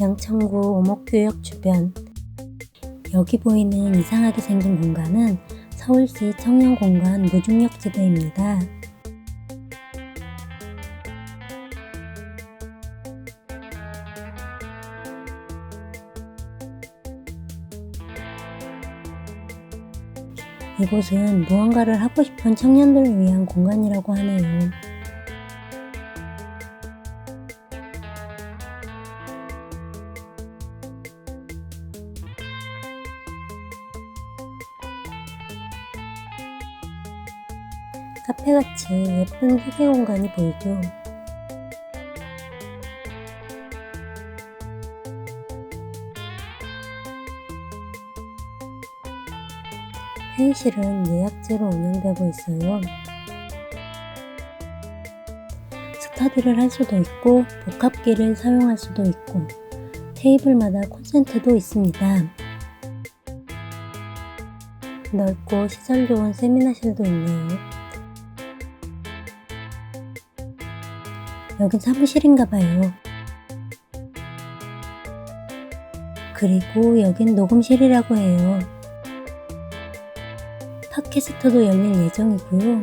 양천구 오목교역 주변 여기 보이는 이상하게 생긴 공간은 서울시 청년공간 무중력지대입니다. 이곳은 무언가를 하고 싶은 청년들을 위한 공간이라고 하네요. 카페같이 예쁜 휴게 공간이 보이죠. 회의실은 예약제로 운영되고 있어요. 스터디를 할 수도 있고 복합기를 사용할 수도 있고 테이블마다 콘센트도 있습니다. 넓고 시설 좋은 세미나실도 있네요. 여긴 사무실인가 봐요. 그리고 여긴 녹음실이라고 해요. 팟캐스트도 열릴 예정이고요.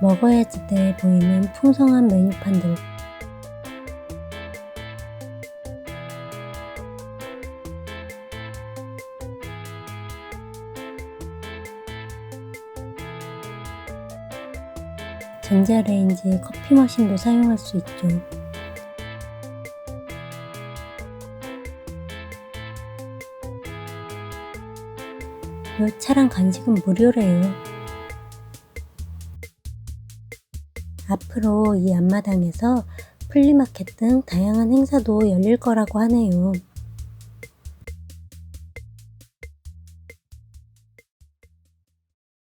먹어야지 때 보이는 풍성한 메뉴판들 전자레인지 커피 머신도 사용할 수 있죠. 요 차랑 간식은 무료래요. 앞으로 이 앞마당에서 플리마켓 등 다양한 행사도 열릴 거라고 하네요.